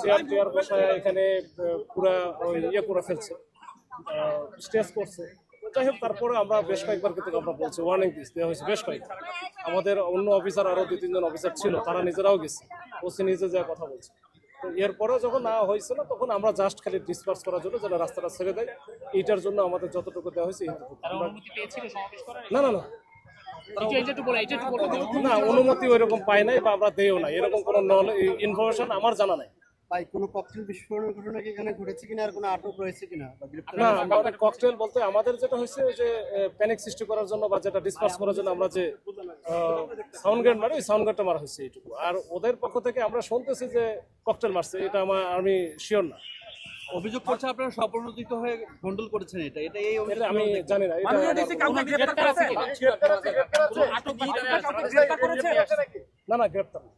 Chair টেয়ার বসায় এখানে পুরা ইয়ে করে ফেলছে স্টেজ করছে। যাই হোক তারপরে আমরা বেশ কয়েকবার কিন্তু আমরা বলছি ওয়ার্নিং দিস দেওয়া হয়েছে বেশ কয়েকবার। আমাদের অন্য অফিসার আরও দুই তিনজন অফিসার ছিল তারা নিজেরাও গেছে। ওসি নিজে যা কথা বলছে। তো এরপরে যখন না হয়েছিল তখন আমরা জাস্ট খালি ডিসপার্স করার জন্য যেন রাস্তাটা ছেড়ে দেয়। এইটার জন্য আমাদের যতটুকু দেওয়া হয়েছে না না না। না অনুমতি ওইরকম পাই নাই বা আমরা দেও নাই। এরকম কোনো ইনফরমেশন আমার জানা নাই। ভাই কোনো ককটেল বিস্ফোরণের ঘটনা কি এখানে ঘটেছে কিনা আর কোনো আটক রয়েছে কিনা না আমাদের ককটেল বলতে আমাদের যেটা হয়েছে যে প্যানিক সৃষ্টি করার জন্য বা যেটা ডিসপাস করার জন্য আমরা যে সাউন্ড গ্রেড মারি সাউন্ড গ্রেডটা মারা হয়েছে এইটুকু। আর ওদের পক্ষ থেকে আমরা শুনতেছি যে ককটেল মারছে এটা আমার আমি শিওর না। অভিযোগ করছে আপনারা স্বপ্রণোদিত হয়ে গন্ডল করেছেন এটা এটা এই আমি জানি না না না গ্রেপ্তার না।